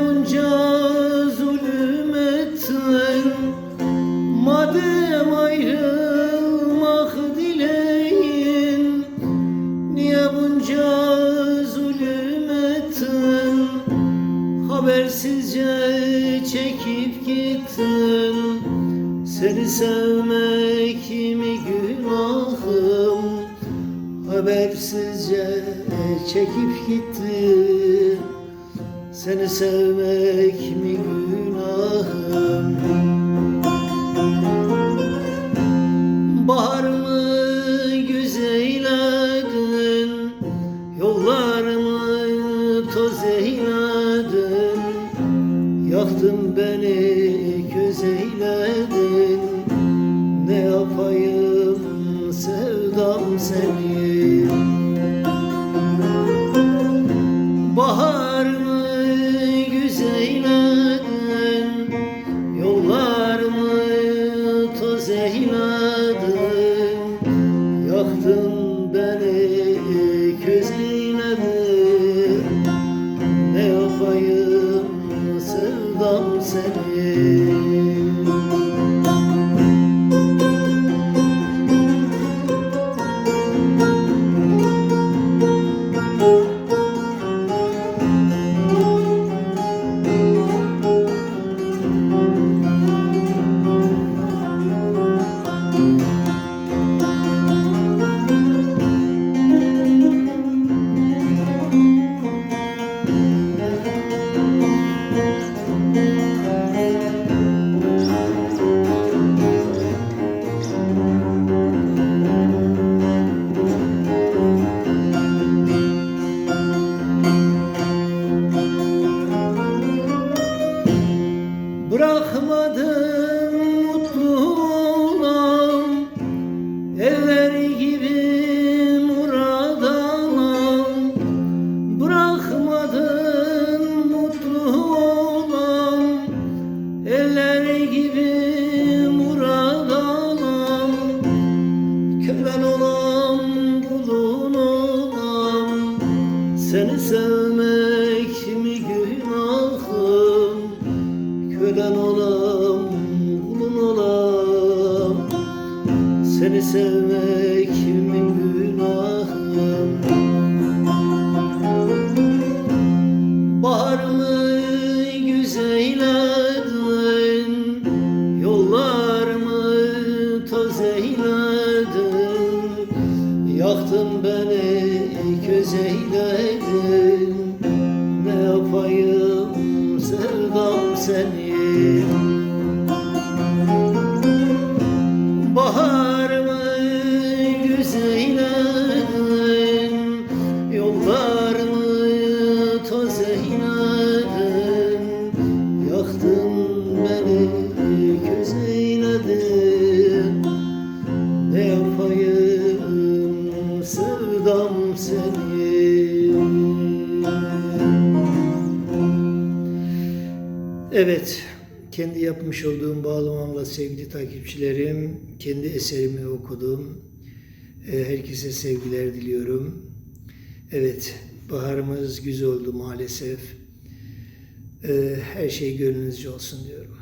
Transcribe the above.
bunca zulüm Madem ayrılmak dileğin Niye bunca zulüm Habersizce çekip gittin. Seni sevmek mi günahım? Habersizce çekip gittin. Seni sevmek mi günahım? Baharımı güzeyledin Yollarımı toz eyledin Yaktın beni köz eyledin Ne yapayım sevdam seni Seni eyledin Ne yapayım sevdam seni? Baharımı güzeyledin? Yollarımı toz eyledin Yaktın beni köz eyledin Ne yapayım sevdam seni Evet, kendi yapmış olduğum bağlamamla sevgili takipçilerim, kendi eserimi okudum. Ee, Herkese sevgiler diliyorum. Evet, baharımız güzel oldu maalesef. Ee, Her şey gönlünüzce olsun diyorum.